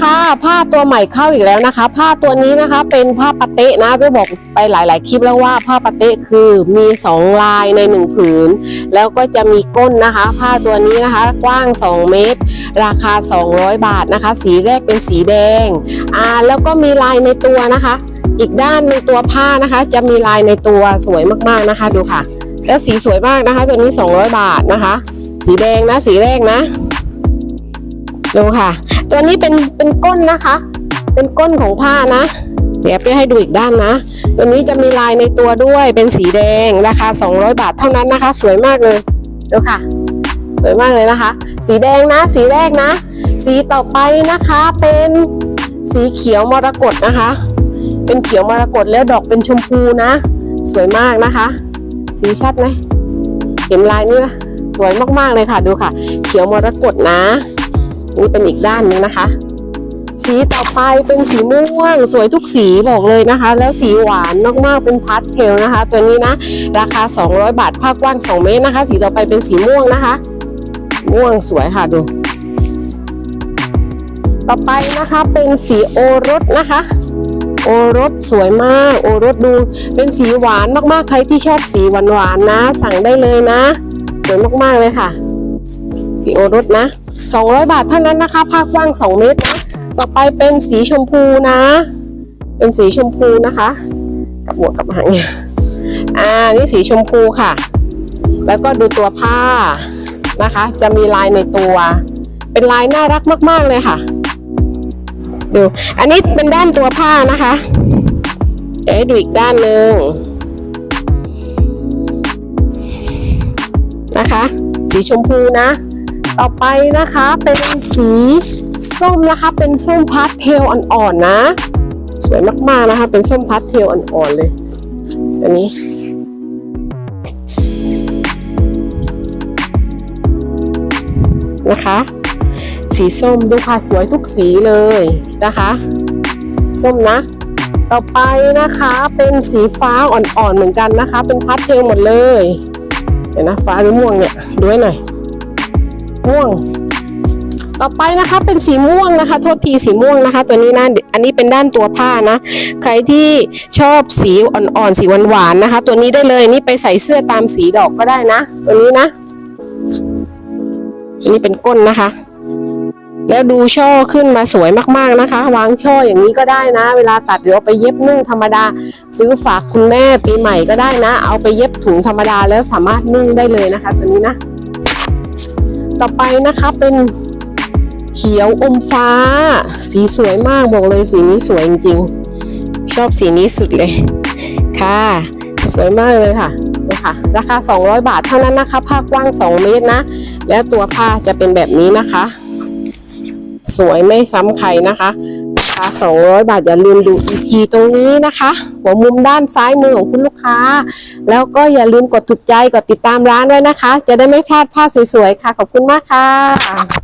ค่ะผ้าตัวใหม่เข้าอีกแล้วนะคะ ผ้าตัวนี้นะคะเป็นผ้าปะเตะนะไปบอกไปหลาย ๆ คลิปแล้วว่าผ้าปะเตะคือมีสองลายในหนึ่งผืน แล้วก็จะมีก้นนะคะ ผ้าตัวนี้นะคะกว้าง 2 เมตร ราคา 200 บาทนะคะ สีแรกเป็นสีแดงอ่าแล้วก็มีลายในตัวนะคะ อีกด้านในตัวผ้านะคะ จะมีลายในตัวสวยมากๆนะคะดูค่ะ แล้วสีสวยมากนะคะ ตัวนี้ 200 บาทนะคะ สีแดงนะสีแรกนะ ดูค่ะ ตัวนี้เป็นเป็นก้นนะคะ เป็นก้นของผ้านะ เดี๋ยวไปให้ดูอีกด้านนะ ตัวนี้จะมีลายในตัวด้วยเป็นสีแดงราคา 200 บาทเท่านั้นนะคะ สวยมากเลยดูค่ะ สวยมากเลยนะคะ สีแดงนะ สีแรกนะ สีต่อไปนะคะเป็นสีเขียวมรกตนะคะ เป็นเขียวมรกตแล้วดอกเป็นชมพูนะ สวยมากนะคะ สีชัดไหมเห็นลายนี้ไหมสวยมากๆเลยค่ะดูค่ะ เขียวมรกตนะ นี่เป็นอีกด้านหนึงนะคะ สีต่อไปเป็นสีม่วง สวยทุกสีบอกเลยนะคะ แล้วสีหวานมากๆเป็นพาสเทลนะคะ ตัวนี้นะราคา 200 บาทผ้ากว้าง 2 เมตรนะคะ สีต่อไปเป็นสีม่วงนะคะ ม่วงสวยค่ะดู ต่อไปนะคะเป็นสีโอรสนะคะโอรสสวยมาก โอรสดูเป็นสีหวานมากๆ ใครที่ชอบสีหวานๆนะ สั่งได้เลยนะ สวยมากๆเลยค่ะ สีโอรสนะ 200 บาทเท่านั้นนะคะผ้ากว้าง 2 เมตรนะ ต่อไปเป็นสีชมพูนะ เป็นสีชมพูนะคะ กับหัวกับหางเนี่ยอ่า นี่สีชมพูค่ะ แล้วก็ดูตัวผ้านะคะ จะมีลายในตัว เป็นลายน่ารักมาก ๆ เลยค่ะ ดู อันนี้เป็นด้านตัวผ้านะคะเดี๋ยวให้ดูอีกด้านหนึ่งนะคะ สีชมพูนะ ต่อไปนะคะเป็นสีส้มนะคะ เป็นส้มพาสเทลอ่อนๆนะ สวยมากๆนะคะ เป็นส้มพาสเทลอ่อนๆเลย อันนี้นะคะ สีส้มดูค่ะสวยทุกสีเลยนะคะ ส้มนะ ต่อไปนะคะเป็นสีฟ้าอ่อนๆเหมือนกันนะคะ เป็นพาสเทลหมดเลย เดี๋ยวนะฟ้าหรือม่วงเนี่ยดูให้หน่อย ม่วง ต่อไปนะคะเป็นสีม่วงนะคะ โทษทีสีม่วงนะคะ ตัวนี้นะอันนี้เป็นด้านตัวผ้านะ ใครที่ชอบสีอ่อนๆสีหวานๆนะคะ ตัวนี้ได้เลยนี่ไปใส่เสื้อตามสีดอกก็ได้นะ ตัวนี้นะอันนี้เป็นก้นนะคะ แล้วดูช่อขึ้นมาสวยมากๆนะคะ วางช่ออย่างนี้ก็ได้นะ เวลาตัดหรือเอาไปเย็บนึ่งธรรมดา ซื้อฝากคุณแม่ปีใหม่ก็ได้นะ เอาไปเย็บถุงธรรมดาแล้วสามารถนึ่งได้เลยนะคะ ตัวนี้นะ ต่อไปนะคะเป็นเขียวอมฟ้า สีสวยมากบอกเลยสีนี้สวยจริงๆ ชอบสีนี้สุดเลยค่ะ สวยมากเลยค่ะนะค่ะราคา 200 บาทเท่านั้นนะคะ ผ้ากว้าง 2 เมตรนะ แล้วตัวผ้าจะเป็นแบบนี้นะคะ สวยไม่ซ้ำใครนะคะ ราคะ200 บาทอย่าลืมดู EP ตรงนี้นะคะ หัวมุมด้านซ้ายมือของคุณลูกค้า แล้วก็อย่าลืมกดถูกใจกดติดตามร้านด้วยนะคะ จะได้ไม่พลาดผ้าสวยๆค่ะ ขอบคุณมากค่ะ